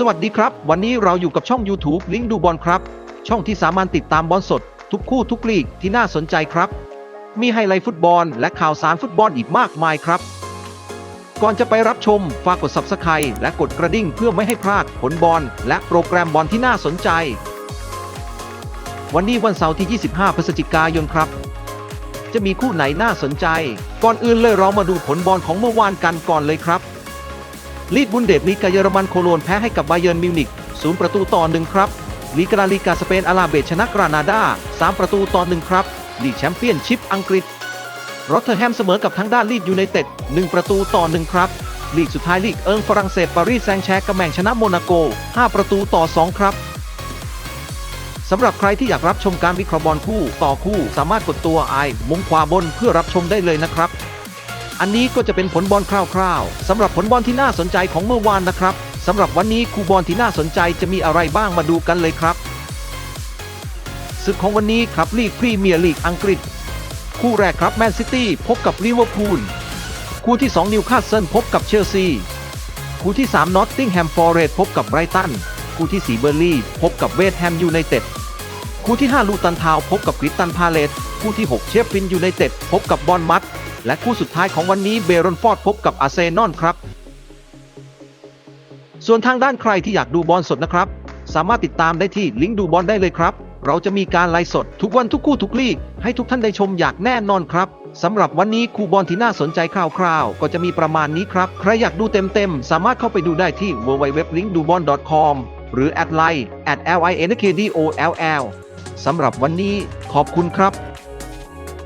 สวัสดีครับ วันนี้เราอยู่กับช่อง YouTube ลิงก์ดูบอลครับ ช่องที่สามารถติดตามบอลสด ทุกคู่ทุกลีกที่น่าสนใจครับ มีไฮไลท์ฟุตบอล และข่าวสารฟุตบอลอีกมากมายครับ ก่อนจะไปรับชมฝากกด Subscribe และกดกระดิ่งเพื่อไม่ให้พลาดผลบอลและโปรแกรมบอลที่น่าสนใจ วันนี้วันเสาร์ที่ 25 พฤศจิกายนครับ จะมีคู่ไหนน่าสนใจ ก่อนอื่นเลยเรามาดูผลบอลของเมื่อวานกันก่อนเลยครับ ลีกบุนเดสลีกาเยอรมันโคโลนแพ้ให้กับไบเยิร์นมิวนิกศูนย์ประตูต่อหนึ่งครับลีกาลาลีกาสเปนอาราเบชนะกรานาดาสามประตูต่อหนึ่งครับลีกแชมเปี้ยนชิพอังกฤษรอตเทอร์แฮมเสมอกับทางด้านลีดยูไนเต็ด1ประตูต่อหนึ่งครับลีกสุดท้ายลีกเอิงฝรั่งเศสปารีสแซงแชร์กำแมงชนะโมนาโก 5 ประตูต่อ 2 ครับสำหรับใครที่อยากรับชมการวิเคราะห์บอลคู่ต่อคู่สามารถกดตัวไอมุมขวาบนเพื่อรับชมได้เลยนะครับ อันนี้ก็จะเป็นผลบอลคร่าวๆสำหรับผลบอลที่น่าสนใจของเมื่อวานนะครับสำหรับวันนี้คู่บอลที่น่าสนใจจะมีอะไรบ้างมาดูกันเลยครับศึกของวันนี้ครับลีกพรีเมียร์ลีกอังกฤษ คู่แรกครับแมนซิตี้พบกับลิเวอร์พูลคู่ที่ 2 นิวคาสเซิลพบกับเชลซีคู่ที่ 3 นอตติงแฮมฟอร์เรสพบกับไบรตันคู่ที่ 4 เบอร์ลี่พบกับเวสต์แฮมยูไนเต็ดคู่ที่ 5 ลูตันทาวพบกับคริตันพาเลตคู่ที่ 6 เชฟฟินยูไนเต็ดพบกับบอลมัด และคู่สุดท้ายของวันนี้เบรอนฟอร์ดพบกับอาร์เซนอลครับ ส่วนทางด้านใครที่อยากดูบอลสดนะครับ สามารถติดตามได้ที่ลิงก์ดูบอลได้เลยครับ เราจะมีการไลฟ์สดทุกวันทุกคู่ทุกลีก ให้ทุกท่านได้ชมอย่างแน่นอนครับสำหรับวันนี้คู่บอลที่น่าสนใจคร่าวๆ ก็จะมีประมาณนี้ครับ ใครอยากดูเต็มๆ สามารถเข้าไปดูได้ที่ www.linkdubon.com หรือ at line at linkdoll สำหรับวันนี้ขอบคุณครับ